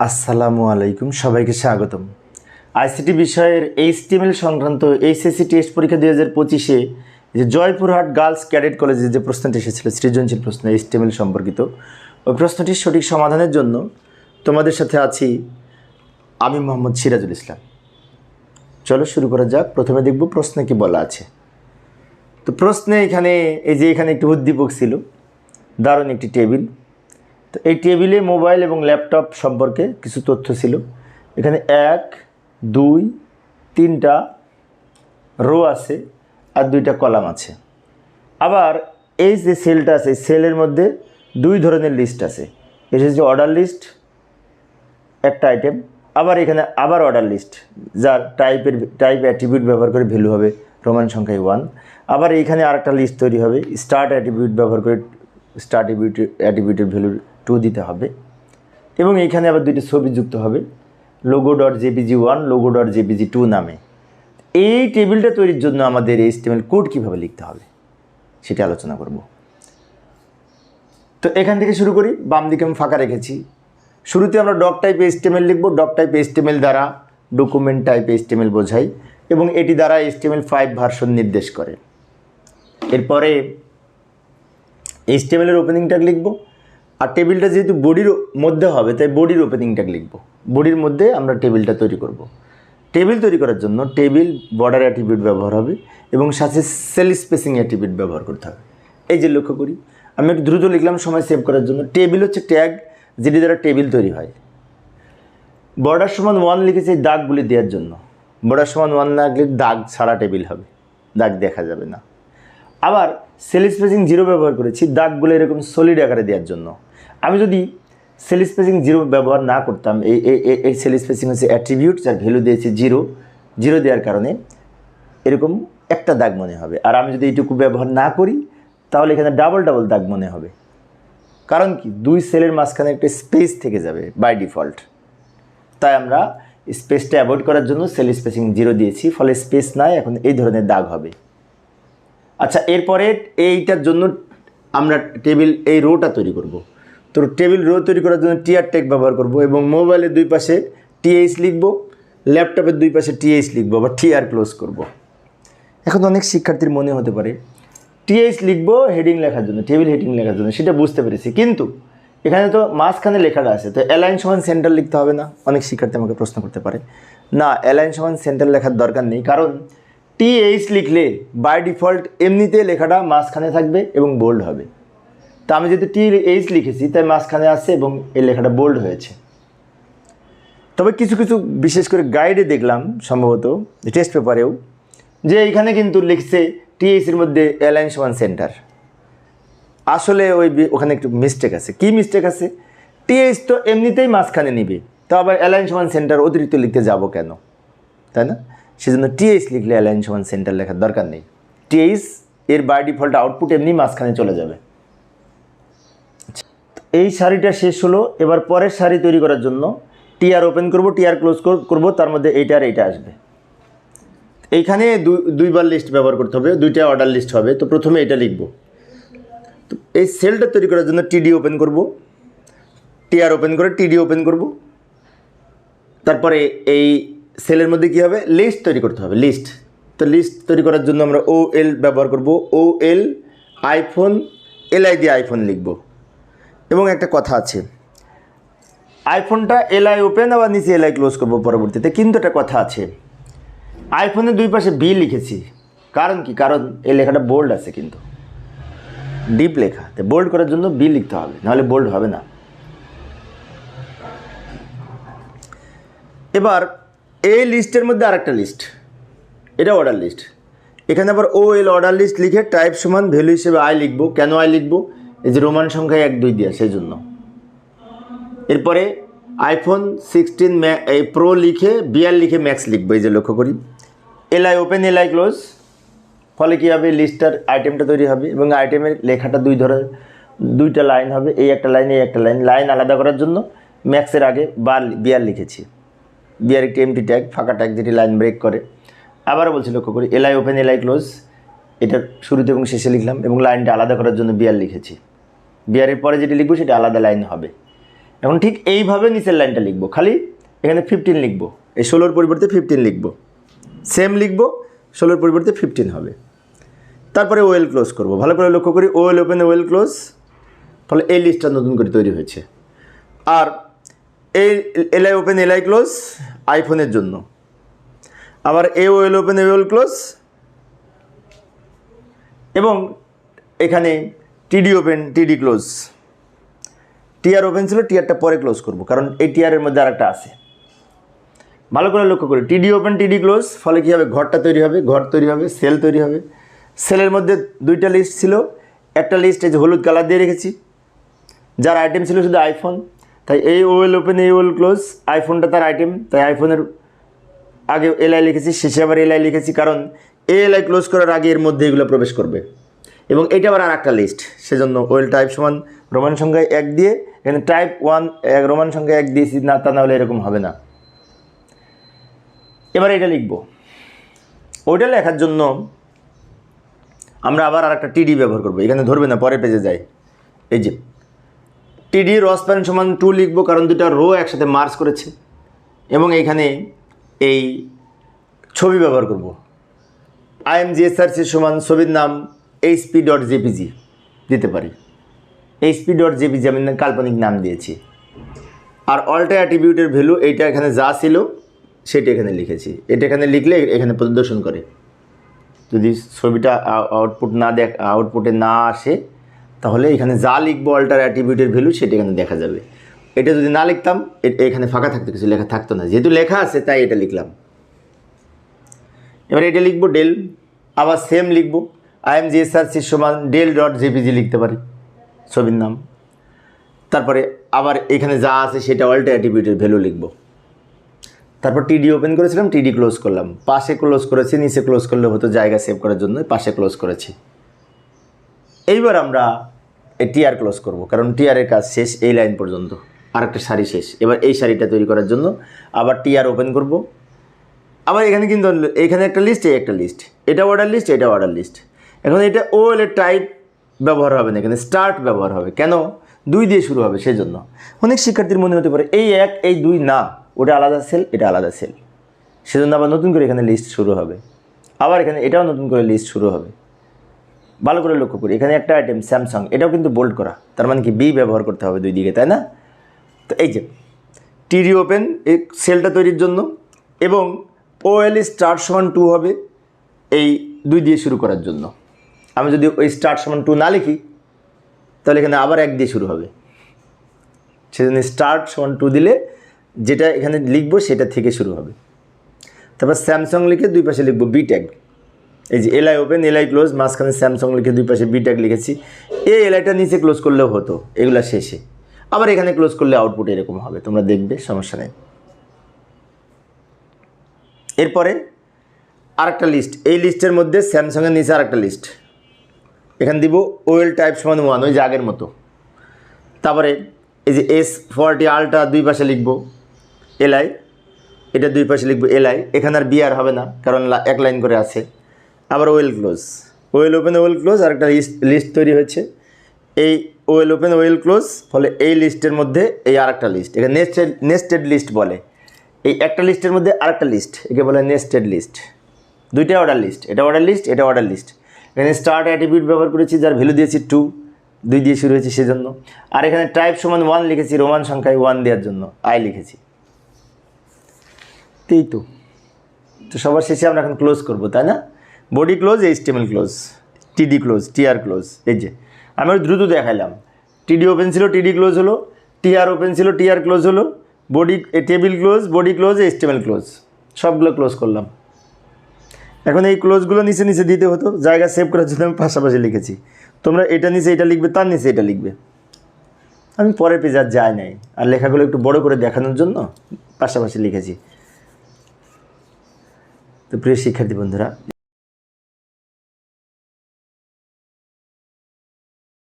আসসালামু আলাইকুম, সবাইকে স্বাগতম। আইসিটি বিষয়ের এইচটিএমএল সংক্রান্ত এইচএসসি টেস্ট পরীক্ষা দুই হাজার পঁচিশে যে জয়পুরহাট গার্লস ক্যাডেট কলেজে যে প্রশ্নটি এসেছিল, সৃজনশীল প্রশ্ন, এইচটিএমএল সম্পর্কিত, ওই প্রশ্নটির সঠিক সমাধানের জন্য তোমাদের সাথে আছি আমি মোহাম্মদ সিরাজুল ইসলাম। চলো শুরু করা যাক, প্রথমে দেখব প্রশ্নে কি বলা আছে। তো প্রশ্নে এখানে, এই যে এখানে একটি উদ্দীপক ছিল, দারুণ একটি টেবিল তো এই টেবিলে মোবাইল এবং ল্যাপটপ সম্পর্কে কিছু তথ্য ছিল। এখানে এক, দুই, তিনটা রো আছে আর দুইটা কলাম আছে। আবার এই যে সেলটা আছে সেলের মধ্যে দুই ধরনের লিস্ট আছে। এটা হচ্ছে অর্ডার লিস্ট একটা আইটেম আবার এখানে আবার অর্ডার লিস্ট যার টাইপের টাইপ অ্যাট্রিবিউট ব্যবহার করে ভ্যালু হবে রোমান সংখ্যায় ওয়ান আবার এইখানে আরেকটা লিস্ট তৈরি হবে স্টার্ট অ্যাট্রিবিউট ব্যবহার করে স্টার্ট অ্যাট্রিবিউটের ভ্যালু টু দিতে হবে। এবং এইখানে আবার দুইটি ছবি যুক্ত হবে। Logo dot JPG one logo dot JPG two নামে। এই টেবিলটা তৈরির জন্য আমাদের এই স্টেমেল কোড কীভাবে লিখতে হবে, সেটা আলোচনা করব। তো এখান থেকে শুরু করি, বাম দিকে আমি ফাঁকা রেখেছি। শুরুতে আমরা ডক টাইপ এস্টেমেল লিখব ডক টাইপ এস্টেমেল দ্বারা ডকুমেন্ট টাইপ এস্টেমেল বোঝাই এবং এটি দ্বারা এস্টেমেল ফাইভ ভার্সন নির্দেশ করে। এরপরে এইচটিএমএলের ওপেনিং ট্যাগ লিখব। আর টেবিলটা যেহেতু বডির মধ্যে হবে, তাই বডির ওপেনিং ট্যাগ লিখব। বডির মধ্যে আমরা টেবিলটা তৈরি করব। টেবিল তৈরি করার জন্য টেবিল বর্ডার অ্যাট্রিবিউট ব্যবহার হবে এবং সাথে সেল স্পেসিং অ্যাট্রিবিউট ব্যবহার করতে হবে। এই যে লক্ষ্য করি, আমি একটু দ্রুত লিখলাম, সময় সেভ করার জন্য। টেবিল হচ্ছে ট্যাগ যেটি দ্বারা টেবিল তৈরি হয়। বর্ডার সমান ওয়ান লিখেছে দাগগুলি দেওয়ার জন্য। বর্ডার সমান ওয়ান না দাগ ছাড়া টেবিল হবে। দাগ দেখা যাবে না। আবার সেল স্পেসিং জিরো ব্যবহার করেছি, দাগগুলো এরকম সলিড আকারে দেওয়ার জন্য। আমি যদি সেল স্পেসিং জিরো ব্যবহার না করতাম, এই, এই- সেল স্পেসিং হচ্ছে অ্যাট্রিবিউট যার ভ্যালু দিয়েছে জিরো জিরো দেওয়ার কারণে এরকম একটা দাগ মনে হবে। আর আমি যদি এইটুকু ব্যবহার না করি, তাহলে এখানে ডাবল ডাবল দাগ মনে হবে। কারণ কি? দুই সেলের মাঝখানে একটা স্পেস থেকে যাবে বাই ডিফল্ট তাই আমরা স্পেসটা অ্যাভয়েড করার জন্য সেল স্পেসিং জিরো দিয়েছি, ফলে স্পেস নাই, এখন এই ধরনের দাগ হবে। আচ্ছা এরপরে এইটার জন্য আমরা টেবিল, এই রোটা তৈরি করব। তো টেবিল রো তৈরি করার জন্য টিআর টেক ব্যবহার করব এবং মোবাইলের দুই পাশে টিএইচ লিখব, ল্যাপটপের দুই পাশে টিএইচ লিখব বা টিআর ক্লোজ করব। এখন অনেক শিক্ষার্থীর মনে হতে পারে, টিএইচ লিখব হেডিং লেখার জন্য, টেবিল হেডিং লেখার জন্য, সেটা বুঝতে পেরেছি। কিন্তু এখানে তো মাঝখানে লেখাটা আছে, তো অ্যালাইন সমান সেন্টার লিখতে হবে না? অনেক শিক্ষার্থী আমাকে প্রশ্ন করতে পারে। না, অ্যালাইন সমান সেন্টার লেখার দরকার নেই, কারণ টিএইচ লিখলে বাই ডিফল্ট এমনিতে লেখাটা মাঝখানে থাকবে এবং বোল্ড হবে। তা আমি যেহেতু টি এইচ লিখেছি, তাই মাঝখানে আসছে এবং এই লেখাটা বোল্ড হয়েছে। তবে কিছু কিছু বিশেষ করে গাইডে দেখলাম সম্ভবত টেস্ট পেপারেও যে এইখানে কিন্তু লিখছে টিএইচের মধ্যে অ্যালায়েন্স সমান সেন্টার আসলে ওই ওখানে একটু মিস্টেক আছে। কি মিস্টেক আছে? টিএইচ তো এমনিতেই মাঝখানে নিবে, তো আবার অ্যালাইন সমান সেন্টার অতিরিক্ত লিখতে যাব কেন? তাই না? সেজন্য টিএইচ লিখলে অ্যালাইন সমান সেন্টার লেখার দরকার নেই। টিএইচ এর বাই ডিফল্ট আউটপুট এমনি মাঝখানে চলে যাবে। এই শাড়িটা শেষ হলো, এবার পরের শাড়ি তৈরি করার জন্য টিআর ওপেন করব টিআর ক্লোজ করব, তার মধ্যে এইটা আর এইটা আসবে। এইখানে দুই- দুইবার লিস্ট ব্যবহার করতে হবে, দুইটা অর্ডার লিস্ট হবে, তো প্রথমে এটা লিখব। তো এই সেলটা তৈরি করার জন্য টিডি ওপেন করব টিআর ওপেন করে টিডি ওপেন করব, তারপরে এই সেলের মধ্যে কী হবে? লিস্ট তৈরি করতে হবে লিস্ট তো লিস্ট তৈরি করার জন্য আমরা ও এল ব্যবহার করব। ও এল আইফোন এলআই দিয়ে আইফোন লিখব। এবং একটা কথা আছে আইফোনটা এলআই ওপেন আবার নিচে এলআই ক্লোজ করব পরবর্তীতে। কিন্তু একটা কথা আছে আইফোনের দুই পাশে বি লিখেছি। কারণ কি? কারণ এই লেখাটা বোল্ড আছে কিন্তু। ডিপ লেখা। তো বোল্ড করার জন্য বি লিখতে হবে, নাহলে বোল্ড হবে না। এবার এই লিস্টের মধ্যে আরেকটা লিস্ট। এটা অর্ডার লিস্ট এখানে আবার ও এল অর্ডার লিস্ট লিখে টাইপ সমান ভ্যালু হিসেবে আই লিখব। কেন আই লিখব? এই যে রোমান সংখ্যায় এক, দুই দেওয়া সেই জন্য। এরপরে আইফোন সিক্সটিন এই প্রো লিখে বিআর লিখে ম্যাক্স লিখব, এই যে লক্ষ্য করি। এলআই ওপেন এলআই ক্লোজ ফলে কী হবে? লিস্টার আইটেমটা তৈরি হবে এবং আইটেমের লেখাটা দুই ধরনের দুইটা লাইন হবে। এই একটা লাইন এই একটা লাইন লাইন আলাদা করার জন্য ম্যাক্সের আগে বার বিআর লিখেছি। বিআর একটি এমটি ট্যাগ ফাঁকা ট্যাগ যেটি লাইন ব্রেক করে। আবারও বলছি লক্ষ্য করি এলআই ওপেন এলআই ক্লোজ এটা শুরুতে এবং শেষে লিখলাম এবং লাইনটা আলাদা করার জন্য বিয়ার লিখেছি। বিয়ারের পরে যেটি লিখব সেটা আলাদা লাইন হবে। এখন ঠিক এইভাবে নিচের লাইনটা লিখব। খালি এখানে ফিফটিন লিখব। এই ষোলোর পরিবর্তে ফিফটিন লিখব। সেম লিখব, ষোলোর পরিবর্তে ফিফটিন হবে। তারপরে ওয়েল ক্লোজ করব। ভালো করে লক্ষ্য করি ওয়েল ওপেন ওয়েল ক্লোজ ফলে এই লিস্টটা নতুন করে তৈরি হয়েছে। আর এই এলআই ওপেন এলআই ক্লোজ আইফোনের জন্য। আবার এ ওয়েল ওপেন এ ওয়েল ক্লোজ এবং এখানে টিডি ওপেন টিডি ক্লোজ টিআর ওপেন ছিল টিআরটা পরে ক্লোজ করব, কারণ এই টিআরের মধ্যে আর একটা আছে। ভালো করে লক্ষ্য করি টিডি ওপেন টিডি ক্লোজ ফলে কী হবে? ঘরটা তৈরি হবে, ঘর তৈরি হবে সেল তৈরি হবে। সেলের মধ্যে দুইটা লিস্ট ছিল, একটা লিস্ট এই যে হলুদ কালার দিয়ে রেখেছি। যার আইটেম ছিল শুধু আইফোন তাই এই ওয়েল ওপেন, এই ওয়েল ক্লোজ আইফোনটা তার আইটেম তাই আইফোনের আগে এলআই লিখেছি, শেষে আবার এলআই লিখেছি, কারণ এ এলআই ক্লোজ করার আগে এর মধ্যে এগুলো প্রবেশ করবে। এবং এটা আবার আর একটা লিস্ট সেজন্য ওয়েল টাইপ সমান রোমান সংখ্যায় এক দিয়ে, এখানে টাইপ ওয়ান এক রোমান সংখ্যায় এক দিয়েছি, না তা না হলে এরকম হবে না। এবার এটা লিখব। ওইটা লেখার জন্য আমরা আবার আর একটা টিডি ব্যবহার করব। এখানে ধরবে না পরে পেজে যায়। এই যে টিডি রস রসপ্যান সমান টু লিখব কারণ দুটা রো একসাথে মার্চ করেছে। এবং এইখানে এই ছবি ব্যবহার করব। আইএমজিএসআরসি সমান ছবির নাম এইচপি ডট জেপিজি দিতে পারি। এইচপি ডট জেপিজি আমি কাল্পনিক নাম দিয়েছি। আর অল্টা অ্যাট্রিবিউটের ভ্যালু এইটা এখানে যা ছিল, সেটা এখানে লিখেছি। এটা এখানে লিখলে এখানে প্রদর্শন করে। যদি ছবিটা আউটপুট না দেখ আউটপুটে না আসে তাহলে এখানে যা লিখব অল্টার অ্যাট্রিবিউটের ভ্যালু সেটা এখানে দেখা যাবে। এটা যদি না লিখতাম এখানে ফাঁকা থাকতো, কিছু লেখা থাকতো না। যেহেতু লেখা আছে, তাই এটা লিখলাম। এবার এটা লিখব ডেল আবার সেম লিখব। আইএমজিএসআরসি সমান ডেল ডট জেপিজি লিখতে পারি, ছবির নাম। তারপরে আবার এখানে যা আছে, সেটা অল্টা অ্যাট্রিবিউটের ভ্যালু লিখব। তারপর টিডি ওপেন করেছিলাম টিডি ক্লোজ করলাম। পাশে ক্লোজ করেছি, নিচে ক্লোজ করলে হতো জায়গা সেভ করার জন্য পাশে ক্লোজ করেছি। এইবার আমরা এই টিআর ক্লোজ করব। কারণ টিআরের কাজ শেষ এই লাইন পর্যন্ত। আরেকটা শাড়ি শেষ। এবার এই শাড়িটা তৈরি করার জন্য আবার টিআর ওপেন করব। আবার এখানে কিন্তু এখানে একটা লিস্ট এই একটা লিস্ট এটা অর্ডার লিস্ট এটা অর্ডার লিস্ট এখন এটা ও এর টাইপ ব্যবহার হবে না। এখানে স্টার্ট ব্যবহার হবে। কেন? দুই দিয়ে শুরু হবে সেই জন্য অনেক শিক্ষার্থীর মনে হতে পারে, এই এক, এই দুই না। ওটা আলাদা সেল এটা আলাদা সেল সেজন্য আবার নতুন করে এখানে লিস্ট শুরু হবে। আবার এখানে এটাও নতুন করে লিস্ট শুরু হবে। ভালো করে লক্ষ্য করি। এখানে একটা আইটেম স্যামসাং এটাও কিন্তু বোল্ড করা। তার মানে কি বি ব্যবহার করতে হবে দুই দিকে, তাই না? তো এই যে টিডি ওপেন এই সেলটা তৈরির জন্য, এবং ওএল স্টার্ট সমান টু হবে এই দুই দিয়ে শুরু করার জন্য। আমি যদি ওই স্টার্ট সমান টু না লিখি, তাহলে এখানে আবার এক দিয়ে শুরু হবে। সেজন্য স্টার্ট সমান টু দিলে যেটা এখানে লিখব সেটা থেকে শুরু হবে। তারপর স্যামসাং লিখে দুই পাশে লিখব বি ট্যাগ এই যে এলআই ওপেন এলআই ক্লোজ মাঝখানে স্যামসং লিখে দুই পাশে বি ট্যাগ লিখেছি। এই এলআইটা নিচে ক্লোজ করলেও হতো, এগুলা শেষে। আবার এখানে ক্লোজ করলে আউটপুট এরকম হবে, তোমরা দেখবে, সমস্যা নেই। এরপরে আরেকটা লিস্ট এই লিস্টের মধ্যে স্যামসাংয়ের নিচে আরেকটা লিস্ট এখানে দিব ওয়েল টাইপ সমান ওয়ান ওই যে আগের মতো। তারপরে এই যে এস ফর্টি আলটা দুই পাশে লিখব এলআই এটা দুই পাশে লিখব এলআই এখানে আর বিআর হবে না, কারণ এক লাইন করে আছে। আবার UL close UL open UL close আর একটা লিস্ট লিস্ট তৈরি হয়েছে। এই ওয়েল ওপেন ওয়েল ক্লোজ ফলে এই লিস্টের মধ্যে এই আরেকটা লিস্ট এখানে নেস্টেড নেস্টেড লিস্ট বলে। এই একটা লিস্টের মধ্যে আরেকটা লিস্ট একে বলে নেস্টেড লিস্ট দুইটা অর্ডার লিস্ট এটা অর্ডার লিস্ট এটা অর্ডার লিস্ট এখানে স্টার্ট অ্যাটিবিউট ব্যবহার করেছি যার ভ্যালু দিয়েছি টু দুই দিয়ে শুরু হয়েছে সেজন্য। আর এখানে টাইপ সমান ওয়ান লিখেছি রোমান সংখ্যায় ওয়ান দেওয়ার জন্য আই লিখেছি। তো এই তো। তো সবার শেষে আমরা এখন ক্লোজ করব তাই না? Body close HTML close TD close TR close এই যে। আমি দ্রুত দেখাইলাম। টিডি ওপেন ছিল টিডি ক্লোজ হলো টিআর ওপেন ছিল টিআর ক্লোজ হলো body table close body close HTML close সবগুলো ক্লোজ করলাম। এখন এই ক্লোজগুলো নিচে নিচে দিতে হতো, জায়গা সেভ করার জন্য আমি পাশাপাশি লিখেছি। তোমরা এটা নিচে এটা লিখবে, তার নিচে এটা লিখবে। আমি পরের পেজ আর যাই নাই। আর লেখাগুলো একটু বড় করে দেখানোর জন্য পাশাপাশি লিখেছি। তো প্রিয় শিক্ষার্থী বন্ধুরা